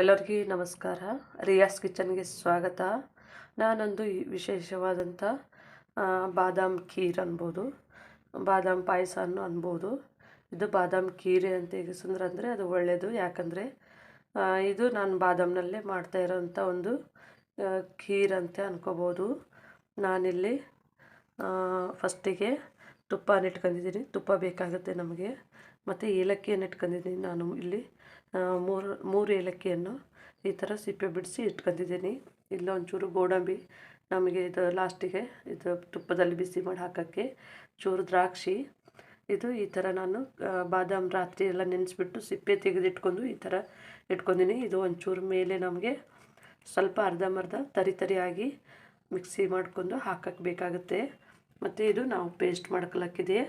ಎಲ್ಲರಿಗೂ ನಮಸ್ಕಾರ. ರಿಯಾಸ್ ಕಿಚನ್ಗೆ ಸ್ವಾಗತ. ನಾನೊಂದು ವಿಶೇಷವಾದಂಥ ಬಾದಾಮ್ ಖೀರ್ ಅನ್ಬೋದು, ಬಾದಾಮ್ ಪಾಯಸ ಅನ್ನು ಅನ್ಬೋದು. ಇದು ಬಾದಾಮ್ ಖೀರೆ ಅಂತ ಹೇಗಿಸಂದ್ರೆ ಅಂದರೆ ಅದು ಒಳ್ಳೆಯದು ಯಾಕಂದರೆ ಇದು ನಾನು ಬಾದಾಮ್ನಲ್ಲೇ ಮಾಡ್ತಾ ಇರೋಂಥ ಒಂದು ಖೀರ್ ಅಂತ ಅನ್ಕೋಬೋದು. ನಾನಿಲ್ಲಿ ಫಸ್ಟಿಗೆ ತುಪ್ಪನ ಇಟ್ಕೊಂಡಿದ್ದೀನಿ. ತುಪ್ಪ ಬೇಕಾಗುತ್ತೆ ನಮಗೆ. ಮತ್ತು ಏಲಕ್ಕಿಯನ್ನು ಇಟ್ಕೊಂಡಿದ್ದೀನಿ ನಾನು ಇಲ್ಲಿ. ಮೂರು ಮೂರು ಏಲಕ್ಕಿಯನ್ನು ಈ ಥರ ಸಿಪ್ಪೆ ಬಿಡಿಸಿ ಇಟ್ಕೊಂಡಿದ್ದೀನಿ. ಇಲ್ಲ, ಒಂಚೂರು ಗೋಡಂಬಿ ನಮಗೆ ಇದು ಲಾಸ್ಟಿಗೆ ಇದು ತುಪ್ಪದಲ್ಲಿ ಬಿಸಿ ಮಾಡಿ ಹಾಕೋಕ್ಕೆ ಚೂರು ದ್ರಾಕ್ಷಿ. ಇದು ಈ ಥರ ನಾನು ಬಾದಾಮ್ ರಾತ್ರಿ ಎಲ್ಲ ನೆನೆಸ್ಬಿಟ್ಟು ಸಿಪ್ಪೆ ತೆಗೆದಿಟ್ಕೊಂಡು ಈ ಥರ ಇಟ್ಕೊಂಡಿನಿ. ಇದು ಒಂಚೂರು ಮೇಲೆ ನಮಗೆ ಸ್ವಲ್ಪ ಅರ್ಧಂಬರ್ಧ ತರಿ ತರಿಯಾಗಿ ಮಿಕ್ಸಿ ಮಾಡ್ಕೊಂಡು ಹಾಕಕ್ಕೆ ಬೇಕಾಗುತ್ತೆ. ಮತ್ತು ಇದು ನಾವು ಪೇಸ್ಟ್ ಮಾಡ್ಕೊಳಕ್ಕಿದೆ.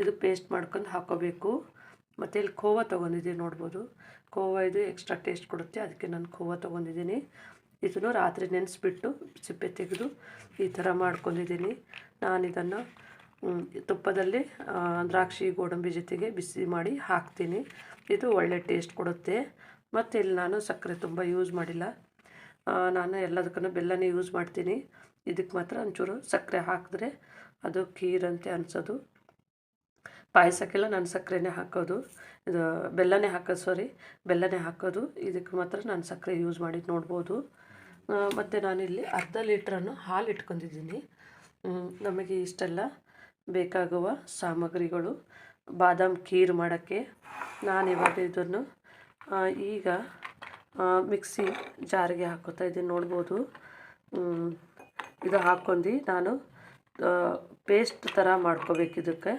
ಇದು ಪೇಸ್ಟ್ ಮಾಡ್ಕೊಂಡು ಹಾಕೋಬೇಕು. ಮತ್ತು ಇಲ್ಲಿ ಖೋವಾ ತೊಗೊಂಡಿದ್ದೀನಿ ನೋಡ್ಬೋದು. ಖೋವ ಇದು ಎಕ್ಸ್ಟ್ರಾ ಟೇಸ್ಟ್ ಕೊಡುತ್ತೆ. ಅದಕ್ಕೆ ನಾನು ಖೋವಾ ತೊಗೊಂಡಿದ್ದೀನಿ. ಇದನ್ನು ರಾತ್ರಿ ನೆನೆಸ್ಬಿಟ್ಟು ಸಿಪ್ಪೆ ತೆಗೆದು ಈ ಥರ ಮಾಡ್ಕೊಂಡಿದ್ದೀನಿ. ನಾನು ಇದನ್ನು ತುಪ್ಪದಲ್ಲಿ ದ್ರಾಕ್ಷಿ ಗೋಡಂಬಿ ಜೊತೆಗೆ ಬಿಸಿ ಮಾಡಿ ಹಾಕ್ತೀನಿ. ಇದು ಒಳ್ಳೆ ಟೇಸ್ಟ್ ಕೊಡುತ್ತೆ. ಮತ್ತು ಇಲ್ಲಿ ನಾನು ಸಕ್ಕರೆ ತುಂಬ ಯೂಸ್ ಮಾಡಿಲ್ಲ. ನಾನು ಎಲ್ಲದಕ್ಕೂ ಬೆಲ್ಲನೇ ಯೂಸ್ ಮಾಡ್ತೀನಿ. ಇದಕ್ಕೆ ಮಾತ್ರ ಒಂಚೂರು ಸಕ್ಕರೆ ಹಾಕಿದ್ರೆ ಅದು ಖೀರಂತೆ ಅನಿಸೋದು. ಪಾಯಸಕ್ಕೆಲ್ಲ ನಾನು ಸಕ್ಕರೆನೇ ಹಾಕೋದು. ಇದು ಬೆಲ್ಲನೇ ಹಾಕೋದು ಸಾರಿ ಬೆಲ್ಲನೇ ಹಾಕೋದು. ಇದಕ್ಕೆ ಮಾತ್ರ ನಾನು ಸಕ್ಕರೆ ಯೂಸ್ ಮಾಡಿದ್ದು ನೋಡ್ಬೋದು. ಮತ್ತು ನಾನಿಲ್ಲಿ ಅರ್ಧ ಲೀಟ್ರನ್ನು ಹಾಲು ಇಟ್ಕೊಂಡಿದ್ದೀನಿ. ನಮಗೆ ಇಷ್ಟೆಲ್ಲ. ಬೇಕಾಗುವ ಸಾಮಗ್ರಿಗಳು. ಬಾದಾಮ್ ಖೀರ್ ಮಾಡೋಕ್ಕೆ ನಾನಿವಾಗ ಇದನ್ನು ಈಗ ಮಿಕ್ಸಿ ಜಾರಿಗೆ ಹಾಕೋತಾ ಇದ್ದೀನಿ ನೋಡ್ಬೋದು. ಇದು ಹಾಕ್ಕೊಂಡು ನಾನು ಪೇಸ್ಟ್ ಥರ ಮಾಡ್ಕೋಬೇಕು ಇದಕ್ಕೆ.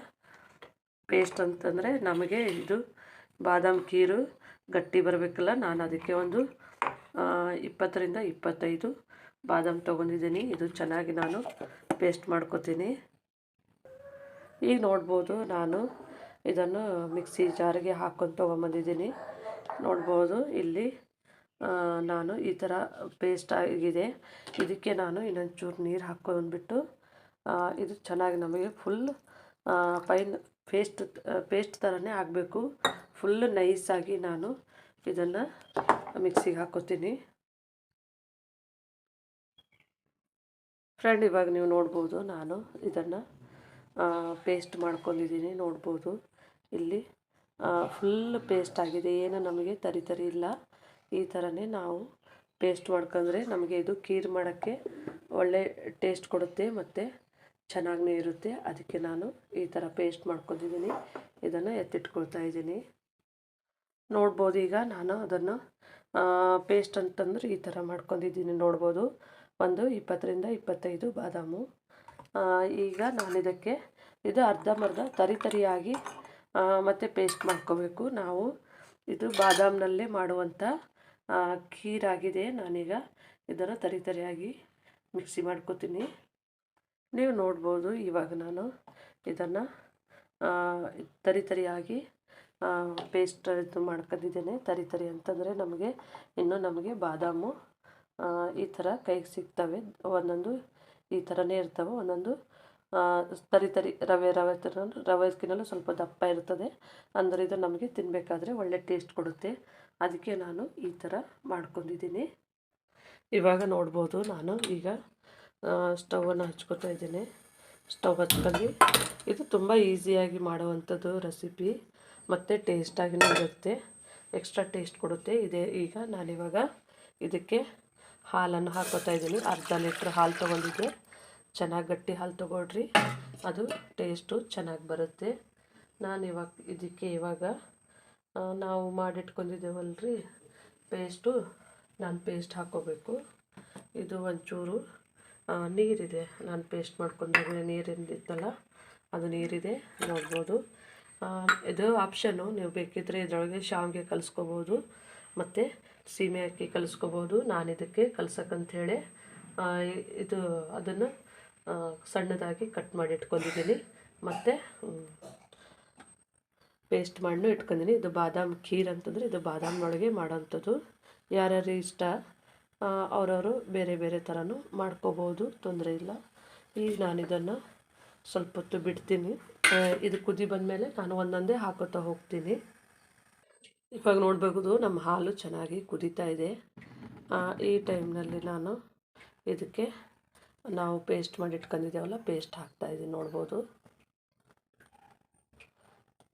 ಪೇಸ್ಟ್ ಅಂತಂದರೆ ನಮಗೆ ಇದು ಬಾದಾಮ್ ಖೀರು ಗಟ್ಟಿ ಬರಬೇಕಲ್ಲ, ನಾನು ಅದಕ್ಕೆ ಒಂದು ಇಪ್ಪತ್ತರಿಂದ ಇಪ್ಪತ್ತೈದು ಬಾದಾಮ್ ತೊಗೊಂಡಿದ್ದೀನಿ. ಇದು ಚೆನ್ನಾಗಿ ನಾನು ಪೇಸ್ಟ್ ಮಾಡ್ಕೋತೀನಿ. ಈಗ ನೋಡ್ಬೋದು ನಾನು ಇದನ್ನು ಮಿಕ್ಸಿ ಜಾರಿಗೆ ಹಾಕ್ಕೊಂಡು ತೊಗೊಂಬಂದಿದ್ದೀನಿ. ನೋಡ್ಬೋದು ಇಲ್ಲಿ ನಾನು ಈ ಥರ ಪೇಸ್ಟ್ ಆಗಿದೆ. ಇದಕ್ಕೆ ನಾನು ಇನ್ನೊಂದು ಚೂರು ನೀರು ಹಾಕ್ಕೊಂಡ್ಬಿಟ್ಟು ಇದು ಚೆನ್ನಾಗಿ ನಮಗೆ ಫುಲ್ ಫೈನ್ ಪೇಸ್ಟ್ ಪೇಸ್ಟ್ ಥರನೇ ಆಗಬೇಕು. ಫುಲ್ ನೈಸಾಗಿ ನಾನು ಇದನ್ನು ಮಿಕ್ಸಿಗೆ ಹಾಕೋತೀನಿ ಫ್ರೆಂಡ್ ಇವಾಗ ನೀವು ನೋಡ್ಬೋದು, ನಾನು ಇದನ್ನು ಪೇಸ್ಟ್ ಮಾಡ್ಕೊಂಡಿದ್ದೀನಿ, ನೋಡ್ಬೋದು. ಇಲ್ಲಿ ಫುಲ್ ಪೇಸ್ಟ್ ಆಗಿದೆ. ಏನು ನಮಗೆ ತರಿ ತರಿ ಇಲ್ಲ. ಈ ಥರನೇ ನಾವು ಪೇಸ್ಟ್ ಮಾಡ್ಕೊಂಡ್ರೆ ನಮಗೆ ಇದು ಖೀರ್ ಮಾಡೋಕ್ಕೆ ಒಳ್ಳೆ ಟೇಸ್ಟ್ ಕೊಡುತ್ತೆ ಮತ್ತು ಚೆನ್ನಾಗೇ ಇರುತ್ತೆ. ಅದಕ್ಕೆ ನಾನು ಈ ಥರ ಪೇಸ್ಟ್ ಮಾಡ್ಕೊಂಡಿದ್ದೀನಿ. ಇದನ್ನು ಎತ್ತಿಟ್ಕೊಳ್ತಾ ಇದ್ದೀನಿ. ನೋಡ್ಬೋದು ಈಗ ನಾನು ಅದನ್ನು ಪೇಸ್ಟ್ ಅಂತಂದ್ರೆ ಈ ಥರ ಮಾಡ್ಕೊಂಡಿದ್ದೀನಿ ನೋಡ್ಬೋದು. ಒಂದು, ಇಪ್ಪತ್ತರಿಂದ ಇಪ್ಪತ್ತೈದು ಬಾದಾಮು. ಈಗ ನಾನು ಇದಕ್ಕೆ ಇದು ಅರ್ಧಂಬರ್ಧ ತರಿ ತರಿಯಾಗಿ ಮತ್ತು ಪೇಸ್ಟ್ ಮಾಡ್ಕೋಬೇಕು. ನಾವು ಇದು ಬಾದಾಮ್ನಲ್ಲೇ ಮಾಡುವಂಥ ಖೀರಾಗಿದೆ. ನಾನೀಗ ಇದನ್ನು ತರಿ ತರಿಯಾಗಿ ಮಿಕ್ಸಿ ಮಾಡ್ಕೋತೀನಿ. ನೀವು ನೋಡ್ಬೋದು ಇವಾಗ ನಾನು ಇದನ್ನು ತರಿ ತರಿಯಾಗಿ ಪೇಸ್ಟ್ ಇದು ಮಾಡ್ಕೊಂಡಿದ್ದೇನೆ. ತರಿ ತರಿ ಅಂತಂದರೆ ನಮಗೆ ಇನ್ನು ನಮಗೆ ಬಾದಾಮು ಈ ಥರ ಕೈಗೆ ಸಿಗ್ತವೆ. ಒಂದೊಂದು ಈ ಥರನೇ ಇರ್ತವೆ. ಒಂದೊಂದು ತರಿ ತರಿ, ರವೆ ರವೆ ಥರ ರವೆಗಿನಲ್ಲೂ ಸ್ವಲ್ಪ ದಪ್ಪ ಇರ್ತದೆ. ಅಂದರೆ ಇದು ನಮಗೆ ತಿನ್ನಬೇಕಾದ್ರೆ ಒಳ್ಳೆ ಟೇಸ್ಟ್ ಕೊಡುತ್ತೆ. ಅದಕ್ಕೆ ನಾನು ಈ ಥರ ಮಾಡ್ಕೊಂಡಿದ್ದೀನಿ. ಇವಾಗ ನೋಡ್ಬೋದು ನಾನು ಈಗ ಸ್ಟವನ್ನು ಹಚ್ಕೋತಾ ಇದ್ದೀನಿ. ಸ್ಟವ್ ಹಚ್ಕೊಂಡು ಇದು ತುಂಬ ಈಸಿಯಾಗಿ ಮಾಡುವಂಥದ್ದು ರೆಸಿಪಿ, ಮತ್ತು ಟೇಸ್ಟಾಗಿನೂ ಇರುತ್ತೆ. ಎಕ್ಸ್ಟ್ರಾ ಟೇಸ್ಟ್ ಕೊಡುತ್ತೆ. ಇದೇ, ಈಗ ನಾನಿವಾಗ ಇದಕ್ಕೆ ಹಾಲನ್ನು ಹಾಕೋತಾ ಇದ್ದೀನಿ. ಅರ್ಧ ಲೀಟ್ರ್ ಹಾಲು ತೊಗೊಂಡಿದ್ದೆ. ಚೆನ್ನಾಗಿ ಗಟ್ಟಿ ಹಾಲು ತೊಗೊಳ್ರಿ. ಅದು ಟೇಸ್ಟು ಚೆನ್ನಾಗಿ ಬರುತ್ತೆ. ನಾನು ಇವಾಗ ಇದಕ್ಕೆ ಇವಾಗ ನಾವು ಮಾಡಿಟ್ಕೊಂಡಿದ್ದೇವಲ್ರಿ, ಪೇಸ್ಟು. ನಾನು ಪೇಸ್ಟ್ ಹಾಕೋಬೇಕು ಇದು ಒಂಚೂರು ನೀರಿದೆ. ನಾನು ಪೇಸ್ಟ್ ಮಾಡ್ಕೊಂಡಿದ್ದೆ ನೀರಿಂದಿತ್ತಲ್ಲ, ಅದು ನೀರಿದೆ. ನೋಡ್ಬೋದು. ಇದು ಆಪ್ಷನ್ನು ನೀವು ಬೇಕಿದ್ದರೆ ಇದರೊಳಗೆ ಶಾವಿಗೆ ಕಲಿಸ್ಕೋಬೋದು. ಮತ್ತು ಸೀಮೆ ಅಕ್ಕಿ ಕಲಿಸ್ಕೋಬೋದು. ನಾನು ಇದಕ್ಕೆ ಕಲ್ಸಕ್ಕಂಥೇಳಿ ಇದು, ಅದನ್ನು ಸಣ್ಣದಾಗಿ ಕಟ್ ಮಾಡಿ ಇಟ್ಕೊಂಡಿದ್ದೀನಿ. ಮತ್ತು ಪೇಸ್ಟ್ ಮಾಡಿ ಇಟ್ಕೊಂಡಿನಿ. ಇದು ಬಾದಾಮ್ ಖೀರ್ ಅಂತಂದರೆ ಇದು ಬಾದಾಮಿ ಒಳಗೆ ಮಾಡೋಂಥದ್ದು. ಯಾರ್ಯಾರು ಇಷ್ಟ? ಅವರವರು ಬೇರೆ ಬೇರೆ ಥರನೂ ಮಾಡ್ಕೋಬೋದು, ತೊಂದರೆ ಇಲ್ಲ. ಈಗ ನಾನು ಇದನ್ನು ಸ್ವಲ್ಪ ಹೊತ್ತು ಬಿಡ್ತೀನಿ. ಇದು ಕುದಿ ಬಂದಮೇಲೆ ನಾನು ಒಂದೊಂದೇ ಹಾಕೋತಾ ಹೋಗ್ತೀನಿ. ಇವಾಗ ನೋಡಬಹುದು ನಮ್ಮ ಹಾಲು ಚೆನ್ನಾಗಿ ಕುದೀತಾ ಇದೆ. ಈ ಟೈಮ್ನಲ್ಲಿ ನಾನು ಇದಕ್ಕೆ ನಾವು ಪೇಸ್ಟ್ ಮಾಡಿ ಇಟ್ಕೊಂಡಿದ್ದೇವಲ್ಲ ಪೇಸ್ಟ್ ಹಾಕ್ತಾ ಇದ್ದೀನಿ ನೋಡ್ಬೋದು.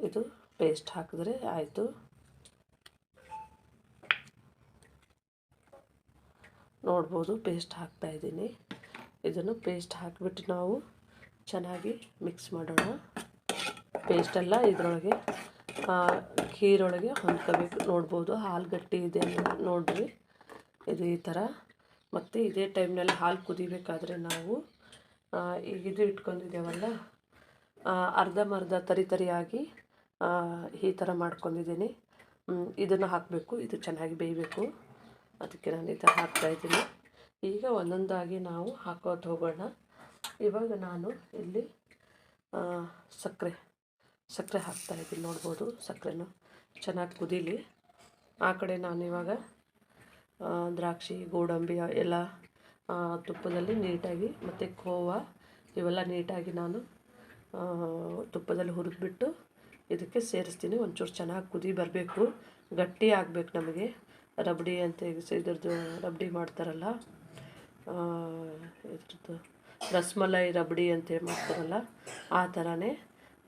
ಇದು ಪೇಸ್ಟ್ ಹಾಕಿದ್ರೆ ಆಯಿತು. ನೋಡ್ಬೋದು ಪೇಸ್ಟ್ ಹಾಕ್ತಾ ಇದ್ದೀನಿ. ಇದನ್ನು ಪೇಸ್ಟ್ ಹಾಕಿಬಿಟ್ಟು ನಾವು ಚೆನ್ನಾಗಿ ಮಿಕ್ಸ್ ಮಾಡೋಣ. ಪೇಸ್ಟೆಲ್ಲ ಇದರೊಳಗೆ ಖೀರೊಳಗೆ ಹೊಂದ್ಕೋಬೇಕು. ನೋಡ್ಬೋದು, ಹಾಲು ಗಟ್ಟಿ ಇದೆ ನೋಡ್ರಿ. ಇದು ಈ ಥರ. ಮತ್ತು ಇದೇ ಟೈಮ್ನಲ್ಲಿ ಹಾಲು ಕುದಿಬೇಕಾದ್ರೆ ನಾವು ಈಗ ಇದು ಇಟ್ಕೊಂಡಿದ್ದೇವಲ್ಲ ಅರ್ಧಂಬರ್ಧ ತರಿ ತರಿಯಾಗಿ ಈ ಥರ ಮಾಡ್ಕೊಂಡಿದ್ದೀನಿ. ಇದನ್ನು ಹಾಕಬೇಕು. ಇದು ಚೆನ್ನಾಗಿ ಬೇಯಬೇಕು. ಅದಕ್ಕೆ ನಾನು ಥರ ಹಾಕ್ತಾಯಿದ್ದೀನಿ ಈಗ ಒಂದೊಂದಾಗಿ ನಾವು ಹಾಕೋದು ಹೋಗೋಣ. ಇವಾಗ ನಾನು ಇಲ್ಲಿ ಸಕ್ಕರೆ ಸಕ್ಕರೆ ಹಾಕ್ತಾಯಿದ್ದೀನಿ ನೋಡ್ಬೋದು ಸಕ್ಕರೆನೂ ಚೆನ್ನಾಗಿ ಕುದೀಲಿ. ಆ ಕಡೆ ನಾನು ಇವಾಗ ದ್ರಾಕ್ಷಿ, ಗೋಡಂಬಿ, ಎಲ್ಲ ತುಪ್ಪದಲ್ಲಿ ನೀಟಾಗಿ ಮತ್ತು ಕೋವಾ, ಇವೆಲ್ಲ ನೀಟಾಗಿ ನಾನು ತುಪ್ಪದಲ್ಲಿ ಹುರಿದ್ಬಿಟ್ಟು ಇದಕ್ಕೆ ಸೇರಿಸ್ತೀನಿ. ಒಂಚೂರು ಚೆನ್ನಾಗಿ ಕುದಿ ಬರಬೇಕು. ಗಟ್ಟಿ ಆಗಬೇಕು ನಮಗೆ. ರಬಡಿ ಅಂತ ಇದ್ರದ್ದು ರಬಡಿ ಮಾಡ್ತಾರಲ್ಲ ಇದ್ರದ್ದು ರಸ್ಮಲೈ ರಬಡಿ ಅಂತ ಮಾಡ್ತಾರಲ್ಲ, ಆ ಥರನೇ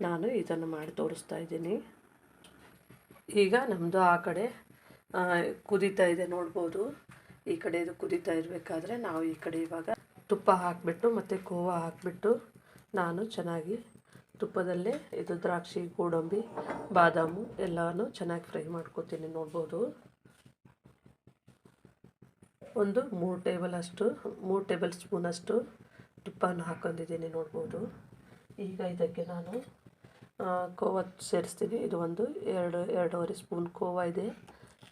ನಾನು ಇದನ್ನು ಮಾಡಿ ತೋರಿಸ್ತಾ ಇದ್ದೀನಿ. ಈಗ ನಮ್ಮದು ಆ ಕಡೆ ಕುದೀತಾ ಇದೆ ನೋಡ್ಬೋದು. ಈ ಕಡೆ ಇದು ಕುದೀತಾ ಇರಬೇಕಾದ್ರೆ ನಾವು ಈ ಕಡೆ ಇವಾಗ ತುಪ್ಪ ಹಾಕಿಬಿಟ್ಟು ಮತ್ತು ಕೋವಾ ಹಾಕಿಬಿಟ್ಟು ನಾನು ಚೆನ್ನಾಗಿ ತುಪ್ಪದಲ್ಲೇ ಇದು ದ್ರಾಕ್ಷಿ, ಗೋಡಂಬಿ, ಬಾದಾಮು ಎಲ್ಲನೂ ಚೆನ್ನಾಗಿ ಫ್ರೈ ಮಾಡ್ಕೊತೀನಿ ನೋಡ್ಬೋದು. ಒಂದು ಮೂರು ಟೇಬಲ್ ಅಷ್ಟು, ಮೂರು ಟೇಬಲ್ ಸ್ಪೂನಷ್ಟು ತುಪ್ಪನ ಹಾಕೊಂಡಿದ್ದೀನಿ ನೋಡ್ಬೋದು. ಈಗ ಇದಕ್ಕೆ ನಾನು ಕೋವಾ ಸೇರಿಸ್ತೀನಿ. ಇದು ಒಂದು ಎರಡು, ಎರಡೂವರೆ ಸ್ಪೂನ್ ಕೋವಾ ಇದೆ.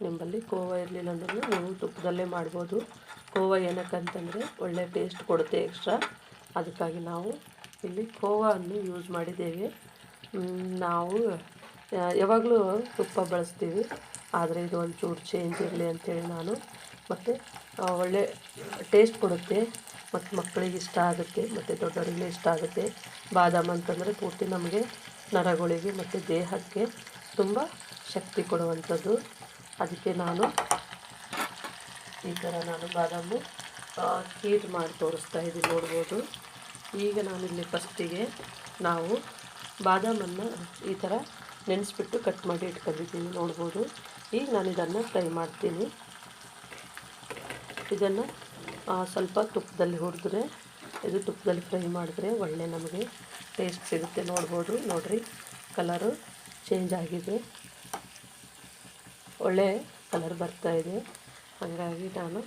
ನಿಮ್ಮಲ್ಲಿ ಕೋವಾ ಇರಲಿಲ್ಲ ಅಂದ್ರೂ ನೀವು ತುಪ್ಪದಲ್ಲೇ ಮಾಡ್ಬೋದು. ಕೋವಾ ಏನಕ್ಕಂತಂದರೆ ಒಳ್ಳೆ ಟೇಸ್ಟ್ ಕೊಡುತ್ತೆ ಎಕ್ಸ್ಟ್ರಾ ಅದಕ್ಕಾಗಿ ನಾವು ಇಲ್ಲಿ ಕೋವನ್ನು ಯೂಸ್ ಮಾಡಿದ್ದೇವೆ. ನಾವು ಯಾವಾಗಲೂ ತುಪ್ಪ ಬಳಸ್ತೀವಿ. ಆದರೆ ಇದು ಒಂಚೂರು ಚೇಂಜ್ ಇರಲಿ ಅಂಥೇಳಿ ನಾನು ಮತ್ತು ಒಳ್ಳೆ ಟೇಸ್ಟ್ ಕೊಡುತ್ತೆ. ಮತ್ತು ಮಕ್ಕಳಿಗೆ ಇಷ್ಟ ಆಗುತ್ತೆ, ಮತ್ತು ದೊಡ್ಡವರಿಗೆ ಇಷ್ಟ ಆಗುತ್ತೆ. ಬಾದಾಮ್ ಅಂತಂದರೆ ಪೂರ್ತಿ ನಮಗೆ ನರಗಳಿಗೆ ಮತ್ತು ದೇಹಕ್ಕೆ ತುಂಬ ಶಕ್ತಿ ಕೊಡುವಂಥದ್ದು. ಅದಕ್ಕೆ ನಾನು ಈ ಥರ ನಾನು ಬಾದಾಮು ಖೀರ್ ಮಾಡಿ ತೋರಿಸ್ತಾ ಇದ್ದೀನಿ ನೋಡ್ಬೋದು. ಈಗ ನಾನಿಲ್ಲಿ ಫಸ್ಟಿಗೆ ನಾವು ಬಾದಾಮನ್ನು ಈ ಥರ ನೆನೆಸ್ಬಿಟ್ಟು ಕಟ್ ಮಾಡಿ ಇಟ್ಕೊಂಡಿದ್ದೀನಿ ನೋಡ್ಬೋದು. ಈಗ ನಾನು ಇದನ್ನು ಫ್ರೈ ಮಾಡ್ತೀನಿ. ಇದನ್ನು ಸ್ವಲ್ಪ ತುಪ್ಪದಲ್ಲಿ ಹುರಿದ್ರೆ, ಇದು ತುಪ್ಪದಲ್ಲಿ ಫ್ರೈ ಮಾಡಿದ್ರೆ ಒಳ್ಳೆ ನಮಗೆ ಟೇಸ್ಟ್ ಸಿಗುತ್ತೆ. ನೋಡ್ಬೋದು, ನೋಡಿರಿ ಕಲರು ಚೇಂಜ್ ಆಗಿದೆ. ಒಳ್ಳೆ ಕಲರ್ ಬರ್ತಾ ಇದೆ. ಹಾಗಾಗಿ ನಾನು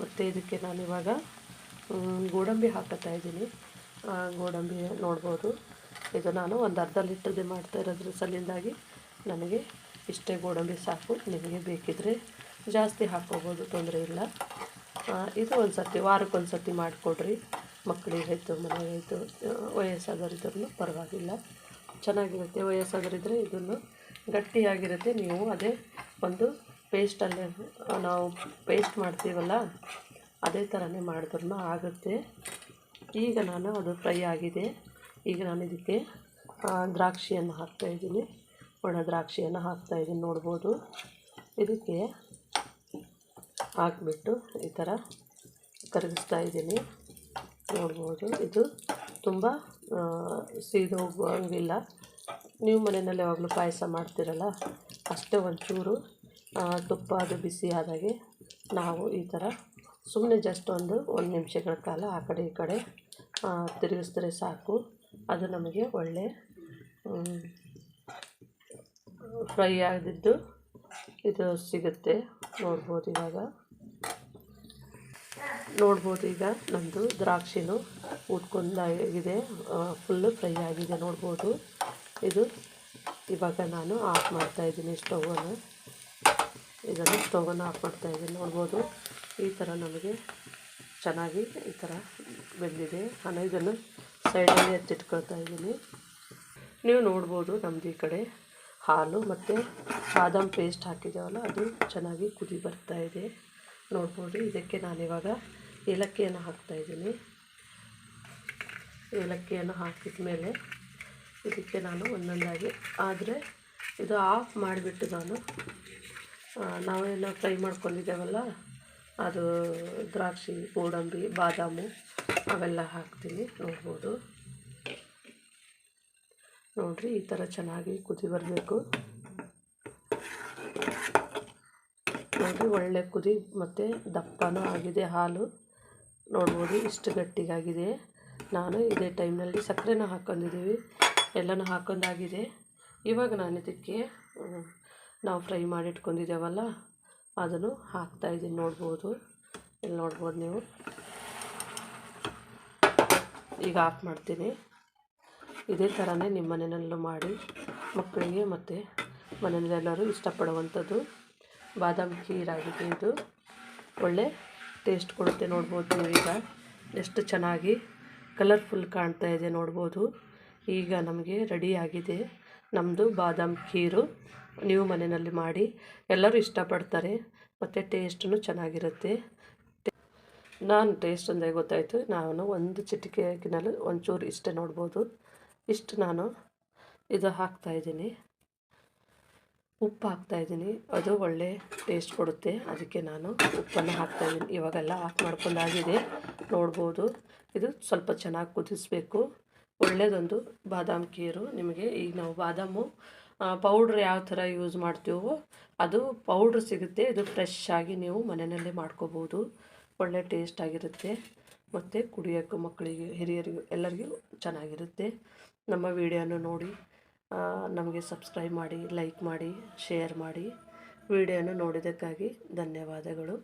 ಮತ್ತು ಇದಕ್ಕೆ ನಾನು ಇವಾಗ ಗೋಡಂಬಿ ಹಾಕತ್ತಾ ಇದ್ದೀನಿ. ಗೋಡಂಬಿ ನೋಡ್ಬೋದು. ಇದು ನಾನು ಒಂದು ಅರ್ಧ ಲೀಟ್ರದ್ದು ಮಾಡ್ತಾ ಇರೋದ್ರ ಸಲಿಂದಾಗಿ ನನಗೆ ಇಷ್ಟೇ ಗೋಡಂಬಿ ಸಾಕು. ನಿಮಗೆ ಬೇಕಿದ್ದರೆ ಜಾಸ್ತಿ ಹಾಕ್ಕೋಬೋದು ತೊಂದರೆ ಇಲ್ಲ. ಇದು ಒಂದು ಸರ್ತಿ ವಾರಕ್ಕೊಂದು ಸರ್ತಿ ಮಾಡಿಕೊಡ್ರಿ ಮಕ್ಕಳಿಗಾಯ್ತು ಮನೆಗಾಯಿತು ವಯಸ್ಸಾದವರಿದ್ರೂ ಪರವಾಗಿಲ್ಲ. ಚೆನ್ನಾಗಿರುತ್ತೆ ವಯಸ್ಸಾದವರಿದ್ದರೆ ಇದನ್ನು ಗಟ್ಟಿಯಾಗಿರುತ್ತೆ. ನೀವು ಅದೇ ಒಂದು ಪೇಸ್ಟಲ್ಲೇ ನಾವು ಪೇಸ್ಟ್ ಮಾಡ್ತೀವಲ್ಲ, ಅದೇ ಥರನೇ ಮಾಡಿದ್ರೂ ಆಗುತ್ತೆ. ಈಗ ನಾನು ಅದು ಫ್ರೈ ಆಗಿದೆ. ಈಗ ನಾನು ಇದಕ್ಕೆ ದ್ರಾಕ್ಷಿಯನ್ನು ಹಾಕ್ತಾಯಿದ್ದೀನಿ ಒಣ ದ್ರಾಕ್ಷಿಯನ್ನು ಹಾಕ್ತಾಯಿದ್ದೀನಿ ನೋಡ್ಬೋದು. ಇದಕ್ಕೆ ಹಾಕ್ಬಿಟ್ಟು ಈ ಥರ ಕರಗಿಸ್ತಾ ಇದ್ದೀನಿ. ನೋಡ್ಬೋದು. ಇದು ತುಂಬ ಸೀದು ಹೋಗುವಂಗಿಲ್ಲ ನೀವು ಮನೆಯಲ್ಲಿ ಯಾವಾಗಲೂ ಪಾಯಸ ಮಾಡ್ತಿರಲ್ಲ, ಅಷ್ಟೇ ಒಂಚೂರು ತುಪ್ಪ ಅದು ಬಿಸಿ ಆದಾಗೆ ನಾವು ಈ ಥರ ಸುಮ್ಮನೆ ಜಸ್ಟ್ ಒಂದು ಒಂದು ನಿಮಿಷಗಳ ಕಾಲ ಆ ಕಡೆ ಈ ಕಡೆ ತಿರುಗಿಸಿದ್ರೆ ಸಾಕು. ಅದು ನಮಗೆ ಒಳ್ಳೆ ಫ್ರೈ ಆಗಿದ್ದು ಇದು ಸಿಗುತ್ತೆ. ನೋಡ್ಬೋದು ಇವಾಗ. ನೋಡ್ಬೋದು ಈಗ ನಮ್ಮದು ದ್ರಾಕ್ಷಿನೂ ಉಟ್ಕೊಂಡಾಗಿದೆ ಫುಲ್ಲು ಫ್ರೈ ಆಗಿದೆ ನೋಡ್ಬೋದು. ಇದು ಇವಾಗ ನಾನು ಆಫ್ ಮಾಡ್ತಾಯಿದ್ದೀನಿ ಸ್ಟವನ್ನು ಇದನ್ನು ಸ್ಟವನ್ನು ಆಫ್ ಮಾಡ್ತಾಯಿದ್ದೀನಿ ನೋಡ್ಬೋದು. ಈ ಥರ ನಮಗೆ ಚೆನ್ನಾಗಿ ಈ ಥರ ಬೆಂದಿದೆ. ನಾನು ಇದನ್ನು ಸೈಡಲ್ಲಿ ಎತ್ತಿಟ್ಕೊಳ್ತಾ ಇದ್ದೀನಿ. ನೀವು ನೋಡ್ಬೋದು ನಮ್ದು ಈ ಕಡೆ ಹಾಲು ಮತ್ತು ಬಾದಾಮ್ ಪೇಸ್ಟ್ ಹಾಕಿದ್ದೇವಲ್ಲ, ಅದು ಚೆನ್ನಾಗಿ ಕುದಿ ಬರ್ತಾ ಇದೆ. ನೋಡ್ಬೋದು, ಇದಕ್ಕೆ ನಾನಿವಾಗ ಏಲಕ್ಕಿಯನ್ನು ಹಾಕ್ತಾಯಿದ್ದೀನಿ ಏಲಕ್ಕಿಯನ್ನು ಹಾಕಿದ ಮೇಲೆ ಇದಕ್ಕೆ ನಾನು ಒಂದೊಂದಾಗಿ, ಆದರೆ ಇದು ಆಫ್ ಮಾಡಿಬಿಟ್ಟು ನಾನು ನಾವೇನೋ ಫ್ರೈ ಮಾಡ್ಕೊಂಡಿದ್ದೇವಲ್ಲ, ಅದು ದ್ರಾಕ್ಷಿ, ಗೋಡಂಬಿ, ಬಾದಾಮು ಅವೆಲ್ಲ ಹಾಕ್ತೀನಿ. ನೋಡ್ಬೋದು. ನೋಡಿರಿ, ಈ ಥರ ಚೆನ್ನಾಗಿ ಕುದಿ ಬರಬೇಕು. ನೋಡಿರಿ, ಒಳ್ಳೆ ಕುದಿ ಮತ್ತು ದಪ್ಪನೂ ಆಗಿದೆ ಹಾಲು. ನೋಡ್ಬೋದು ಇಷ್ಟು ಗಟ್ಟಿಗಾಗಿದೆ. ನಾನು ಇದೇ ಟೈಮ್ನಲ್ಲಿ ಸಕ್ಕರೆನ ಹಾಕ್ಕೊಂಡಿದ್ದೀವಿ. ಎಲ್ಲನೂ ಹಾಕೊಂಡಾಗಿದೆ. ಇವಾಗ ನಾನು ಇದಕ್ಕೆ ನಾವು ಫ್ರೈ ಮಾಡಿ ಇಟ್ಕೊಂಡಿದ್ದೇವಲ್ಲ ಅದನ್ನು ಹಾಕ್ತಾಯಿದ್ದೀನಿ ನೋಡ್ಬೋದು. ಇಲ್ಲಿ ನೋಡ್ಬೋದು ನೀವು. ಈಗ ಆಫ್ ಮಾಡ್ತೀನಿ. ಇದೇ ಥರನೇ ನಿಮ್ಮ ಮನೆಯಲ್ಲೂ ಮಾಡಿ, ಮಕ್ಕಳಿಗೆ ಮತ್ತು ಮನೆಯಲ್ಲೆಲ್ಲರೂ ಇಷ್ಟಪಡುವಂಥದ್ದು. ಬಾದಾಮಿ ಖೀರಾಗಿದೆ ಇದು. ಒಳ್ಳೆ ಟೇಸ್ಟ್ ಕೊಡುತ್ತೆ ನೋಡ್ಬೋದು ನೀವೀಗ ಎಷ್ಟು ಚೆನ್ನಾಗಿ ಕಲರ್ಫುಲ್ ಕಾಣ್ತಾ ಇದೆ ನೋಡ್ಬೋದು. ಈಗ ನಮಗೆ ರೆಡಿ ಆಗಿದೆ. ನಮ್ಮದು ಬಾದಾಮ್ ಖೀರು ನೀವು ಮನೆಯಲ್ಲಿ ಮಾಡಿ. ಎಲ್ಲರೂ ಇಷ್ಟಪಡ್ತಾರೆ. ಮತ್ತು ಟೇಸ್ಟೂ ಚೆನ್ನಾಗಿರುತ್ತೆ. ನಾನು ಟೇಸ್ಟ್ ಅಂದರೆ ಗೊತ್ತಾಯಿತು. ನಾನು ಒಂದು ಚಿಟಿಕೆ ಹಾಕಿನಲ್ಲಿ ಒಂಚೂರು ಇಷ್ಟೇ ನೋಡ್ಬೋದು. ಇಷ್ಟು ನಾನು ಇದು ಹಾಕ್ತಾಯಿದ್ದೀನಿ ಉಪ್ಪು ಹಾಕ್ತಾಯಿದ್ದೀನಿ ಅದು ಒಳ್ಳೆ ಟೇಸ್ಟ್ ಕೊಡುತ್ತೆ. ಅದಕ್ಕೆ ನಾನು ಉಪ್ಪನ್ನು ಹಾಕ್ತಾಯಿದ್ದೀನಿ ಇವಾಗೆಲ್ಲ ಆಫ್ ಮಾಡ್ಕೊಂಡಾಗಿದೆ ನೋಡ್ಬೋದು. ಇದು ಸ್ವಲ್ಪ ಚೆನ್ನಾಗಿ ಕುದಿಸ್ಬೇಕು. ಒಳ್ಳೆಯದೊಂದು ಬಾದಾಮ್ ಕೇರು ನಿಮಗೆ ಈಗ ನಾವು ಬಾದಾಮು ಪೌಡ್ರ್ ಯಾವ ಥರ ಯೂಸ್ ಮಾಡ್ತೀವೋ ಅದು ಪೌಡ್ರ್ ಸಿಗುತ್ತೆ. ಇದು ಫ್ರೆಶ್ ಆಗಿ ನೀವು ಮನೆಯಲ್ಲೇ ಮಾಡ್ಕೋಬೋದು. ಒಳ್ಳೆ ಟೇಸ್ಟ್ ಆಗಿರುತ್ತೆ. ಮತ್ತು ಕುಡಿಯೋಕ್ಕೂ ಮಕ್ಕಳಿಗೆ, ಹಿರಿಯರಿಗೂ, ಎಲ್ಲರಿಗೂ ಚೆನ್ನಾಗಿರುತ್ತೆ. ನಮ್ಮ ವಿಡಿಯೋನ ನೋಡಿ. ನಮಗೆ ಸಬ್ಸ್ಕ್ರೈಬ್ ಮಾಡಿ ಲೈಕ್ ಮಾಡಿ ಶೇರ್ ಮಾಡಿ. ವಿಡಿಯೋನ ನೋಡಿದ್ದಕ್ಕಾಗಿ ಧನ್ಯವಾದಗಳು.